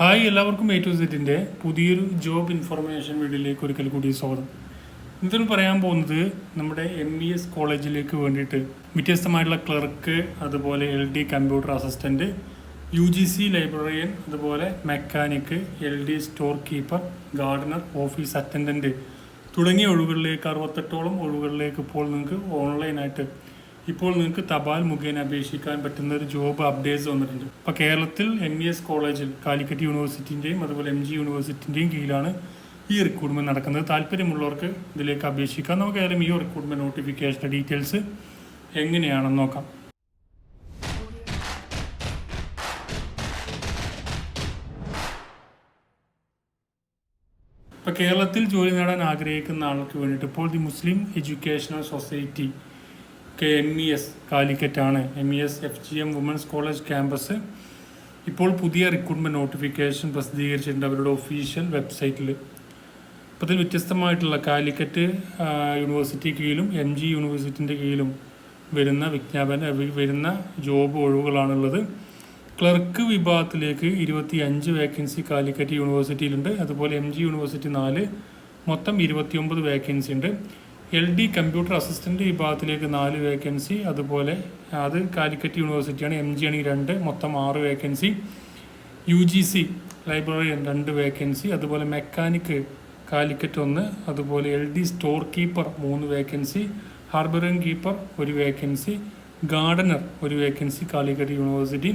Hi എല്ലാവർക്കും A to സെറ്റിന്റെ പുതിയൊരു ജോബ് ഇൻഫർമേഷൻ വീഡിയോയിലേക്ക് ഒരിക്കൽ കൂടി സ്വാഗതം. ഇന്നത്തെ പറയാൻ പോകുന്നത് നമ്മുടെ എം ഇ എസ് കോളേജിലേക്ക് വേണ്ടിയിട്ട് വ്യത്യസ്തമായിട്ടുള്ള ക്ലർക്ക് അതുപോലെ L D computer assistant U G C librarian അതുപോലെ mechanic L D store keeper gardener office attendant തുടങ്ങിയ ഒഴിവുകളിലേക്ക് അറുപത്തെട്ടോളം ഒഴിവുകളിലേക്ക് ഇപ്പോൾ നിങ്ങൾക്ക് ഓൺലൈനായിട്ട് ഇപ്പോൾ നിങ്ങൾക്ക് തപാൽ മുഖേന അപേക്ഷിക്കാൻ പറ്റുന്ന ഒരു ജോബ് അപ്ഡേറ്റ്സ് വന്നിട്ടുണ്ട്. ഇപ്പോൾ കേരളത്തിൽ എം ഇ എസ് കോളേജിൽ കാലിക്കറ്റ് യൂണിവേഴ്സിറ്റിന്റെയും അതുപോലെ എം ജി യൂണിവേഴ്സിറ്റിന്റെയും കീഴിലാണ് ഈ റിക്രൂട്ട്മെന്റ് നടക്കുന്നത്. താല്പര്യമുള്ളവർക്ക് ഇതിലേക്ക് അപേക്ഷിക്കാം. നമുക്ക് ഏതായാലും ഈ റിക്രൂട്ട്മെന്റ് നോട്ടിഫിക്കേഷന്റെ ഡീറ്റെയിൽസ് എങ്ങനെയാണെന്ന് നോക്കാം. ഇപ്പോൾ കേരളത്തിൽ ജോലി നേടാൻ ആഗ്രഹിക്കുന്ന ആൾക്ക് വേണ്ടിയിട്ട് ഇപ്പോൾ the Muslim educational society K M E S കാലിക്കറ്റാണ്. M E S F G M women's college campus. ഇപ്പോൾ പുതിയ റിക്രൂട്ട്മെന്റ് നോട്ടിഫിക്കേഷൻ പ്രസിദ്ധീകരിച്ചിട്ടുണ്ട് അവരുടെ ഒഫീഷ്യൽ വെബ്സൈറ്റിൽ. അപ്പോൾ ഇതിൽ വ്യത്യസ്തമായിട്ടുള്ള കാലിക്കറ്റ് യൂണിവേഴ്സിറ്റി കീഴിലും എം ജി യൂണിവേഴ്സിറ്റിന്റെ കീഴിലും വരുന്ന വിജ്ഞാപന വരുന്ന ജോബ് ഒഴിവുകളാണുള്ളത്. ക്ലർക്ക് വിഭാഗത്തിലേക്ക് ഇരുപത്തി അഞ്ച് വേക്കൻസി കാലിക്കറ്റ് യൂണിവേഴ്സിറ്റിയിലുണ്ട്. അതുപോലെ എം ജി യൂണിവേഴ്സിറ്റി നാല് മൊത്തം ഇരുപത്തിയൊമ്പത് വേക്കൻസി ഉണ്ട്. എൽ ഡി കമ്പ്യൂട്ടർ അസിസ്റ്റന്റ് വിഭാഗത്തിലേക്ക് നാല് വേക്കൻസി അതുപോലെ അത് കാലിക്കറ്റ് യൂണിവേഴ്സിറ്റിയാണ് എം ജി ആണെങ്കിൽ രണ്ട് മൊത്തം ആറ് vacancy. U G C librarian രണ്ട് വേക്കൻസി അതുപോലെ മെക്കാനിക്ക് കാലിക്കറ്റ് ഒന്ന് അതുപോലെ എൽ ഡി സ്റ്റോർ കീപ്പർ മൂന്ന് വേക്കൻസി ഹാർബറിംഗ് കീപ്പർ ഒരു വേക്കൻസി ഗാർഡനർ ഒരു വേക്കൻസി കാലിക്കറ്റ് യൂണിവേഴ്സിറ്റി.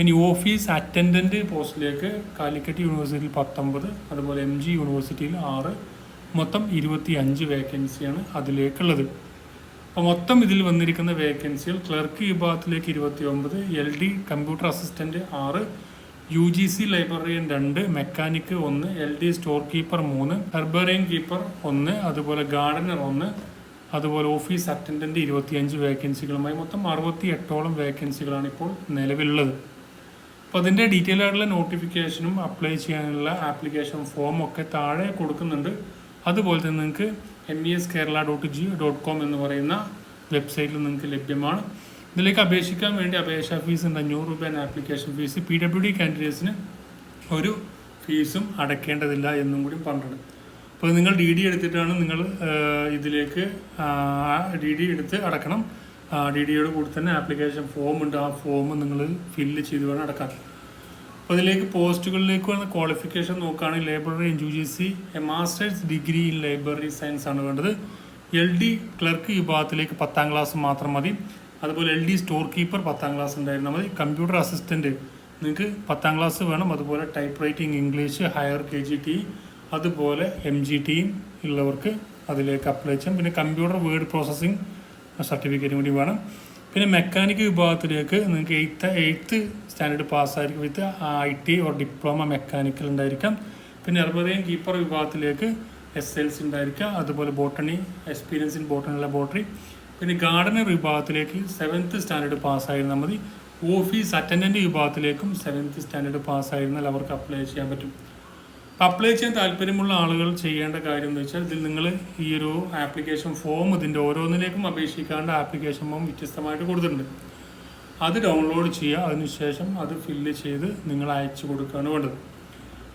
ഇനി ഓഫീസ് അറ്റൻഡന്റ് പോസ്റ്റിലേക്ക് കാലിക്കറ്റ് യൂണിവേഴ്സിറ്റിയിൽ പത്തൊമ്പത് അതുപോലെ എം ജി യൂണിവേഴ്സിറ്റിയിൽ ആറ് മൊത്തം ഇരുപത്തി അഞ്ച് വേക്കൻസിയാണ് അതിലേക്കുള്ളത്. അപ്പോൾ മൊത്തം ഇതിൽ വന്നിരിക്കുന്ന വേക്കൻസികൾ ക്ലർക്ക് വിഭാഗത്തിലേക്ക് ഇരുപത്തി ഒമ്പത് എൽ ഡി കമ്പ്യൂട്ടർ അസിസ്റ്റന്റ് ആറ് യു ജി സി ലൈബ്രറിയൻ രണ്ട് മെക്കാനിക്ക് ഒന്ന് എൽ ഡി സ്റ്റോർ കീപ്പർ മൂന്ന് ഹെർബറിയൻ കീപ്പർ ഒന്ന് അതുപോലെ ഗാർഡനർ ഒന്ന് അതുപോലെ ഓഫീസ് അറ്റൻഡന്റ് ഇരുപത്തിയഞ്ച് വേക്കൻസികളുമായി മൊത്തം അറുപത്തി എട്ടോളം വേക്കൻസികളാണ് ഇപ്പോൾ നിലവിലുള്ളത്. അപ്പോൾ അതിന്റെ ഡീറ്റെയിൽ ആയിട്ടുള്ള നോട്ടിഫിക്കേഷനും അപ്ലൈ ചെയ്യാനുള്ള ആപ്ലിക്കേഷൻ ഫോമൊക്കെ താഴെ കൊടുക്കുന്നുണ്ട്. അതുപോലെ തന്നെ നിങ്ങൾക്ക് M E S Kerala dot G dot com എന്ന് പറയുന്ന വെബ്സൈറ്റിൽ നിങ്ങൾക്ക് ലഭ്യമാണ്. ഇതിലേക്ക് അപേക്ഷിക്കാൻ വേണ്ടി അപേക്ഷാ ഫീസ് ഉണ്ട്. അഞ്ഞൂറ് രൂപയാണ് application fees P W D കാൻഡിഡേറ്റ്സിന് ഒരു ഫീസും അടയ്ക്കേണ്ടതില്ല എന്നും കൂടി പറഞ്ഞിട്ടുണ്ട്. അപ്പോൾ നിങ്ങൾ ഡി ഡി എടുത്തിട്ടാണ് നിങ്ങൾ ഇതിലേക്ക് ഡി ഡി എടുത്ത് അടക്കണം. ഡി ഡിയോട് കൂടി തന്നെ ആപ്ലിക്കേഷൻ ഫോം ഉണ്ട്. ആ ഫോം നിങ്ങൾ ഫില്ല് ചെയ്ത് വേണം അടക്കാൻ. അപ്പോൾ ഇതിലേക്ക് പോസ്റ്റുകളിലേക്ക് വന്ന ക്വാളിഫിക്കേഷൻ നോക്കുകയാണെങ്കിൽ library U G C A master's degree in library science ആണ് വേണ്ടത്. എൽ ഡി ക്ലർക്ക് വിഭാഗത്തിലേക്ക് പത്താം ക്ലാസ് മാത്രം മതി. അതുപോലെ എൽ ഡി സ്റ്റോർ കീപ്പർ പത്താം ക്ലാസ് ഉണ്ടായിരുന്നാൽ മതി. കമ്പ്യൂട്ടർ അസിസ്റ്റന്റ് നിങ്ങൾക്ക് പത്താം ക്ലാസ് വേണം. അതുപോലെ type writing English higher K G T അതുപോലെ എം ജി ടിയും ഉള്ളവർക്ക് അതിലേക്ക് അപ്ലൈ ചെയ്യാം. പിന്നെ കമ്പ്യൂട്ടർ വേർഡ് പ്രോസസ്സിംഗ് സർട്ടിഫിക്കറ്റും കൂടി വേണം. പിന്നെ മെക്കാനിക് വിഭാഗത്തിലേക്ക് നിങ്ങൾക്ക് eighth eighth standard പാസ്സായിരിക്കും with I T or diploma mechanical ഉണ്ടായിരിക്കാം. പിന്നെ എർബറിയൻ കീപ്പർ വിഭാഗത്തിലേക്ക് എസ് എൽ സി ഉണ്ടായിരിക്കാം. അതുപോലെ botany experience in botany laboratory പിന്നെ ഗാർഡനർ വിഭാഗത്തിലേക്ക് സെവൻത്ത് സ്റ്റാൻഡേർഡ് പാസ്സായിരുന്നാൽ മതി. ഓഫീസ് അറ്റൻഡന്റ് വിഭാഗത്തിലേക്കും സെവൻത്ത് സ്റ്റാൻഡേർഡ് പാസ്സായിരുന്നാൽ അവർക്ക് അപ്ലൈ ചെയ്യാൻ പറ്റും. അപ്ലൈ ചെയ്യാൻ താല്പര്യമുള്ള ആളുകൾ ചെയ്യേണ്ട കാര്യം എന്ന് വെച്ചാൽ ഇതിൽ നിങ്ങൾ ഈ ഒരു ആപ്ലിക്കേഷൻ ഫോം ഇതിന്റെ ഓരോന്നിലേക്കും അപേക്ഷിക്കാണ്ട് ആപ്ലിക്കേഷൻ ഫോം വ്യത്യസ്തമായിട്ട് കൊടുത്തിട്ടുണ്ട്. അത് ഡൗൺലോഡ് ചെയ്യുക അതിനുശേഷം അത് ഫില്ല് ചെയ്ത് നിങ്ങൾ അയച്ചു കൊടുക്കുകയാണ് വേണ്ടത്.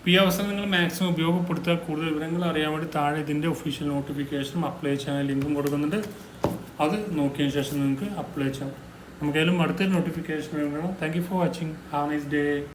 ഈ അവസരം നിങ്ങൾ മാക്സിമം ഉപയോഗപ്പെടുത്തുക. കൂടുതൽ വിവരങ്ങൾ അറിയാൻ വേണ്ടി താഴെ ഇതിന്റെ ഒഫീഷ്യൽ നോട്ടിഫിക്കേഷനും അപ്ലൈ ചെയ്യാൻ ലിങ്കും കൊടുക്കുന്നുണ്ട്. അത് നോക്കിയ ശേഷം നിങ്ങൾക്ക് അപ്ലൈ ചെയ്യാം. നമുക്കായാലും അടുത്തൊരു നോട്ടിഫിക്കേഷൻ വേണം. Thank you for watching have nice day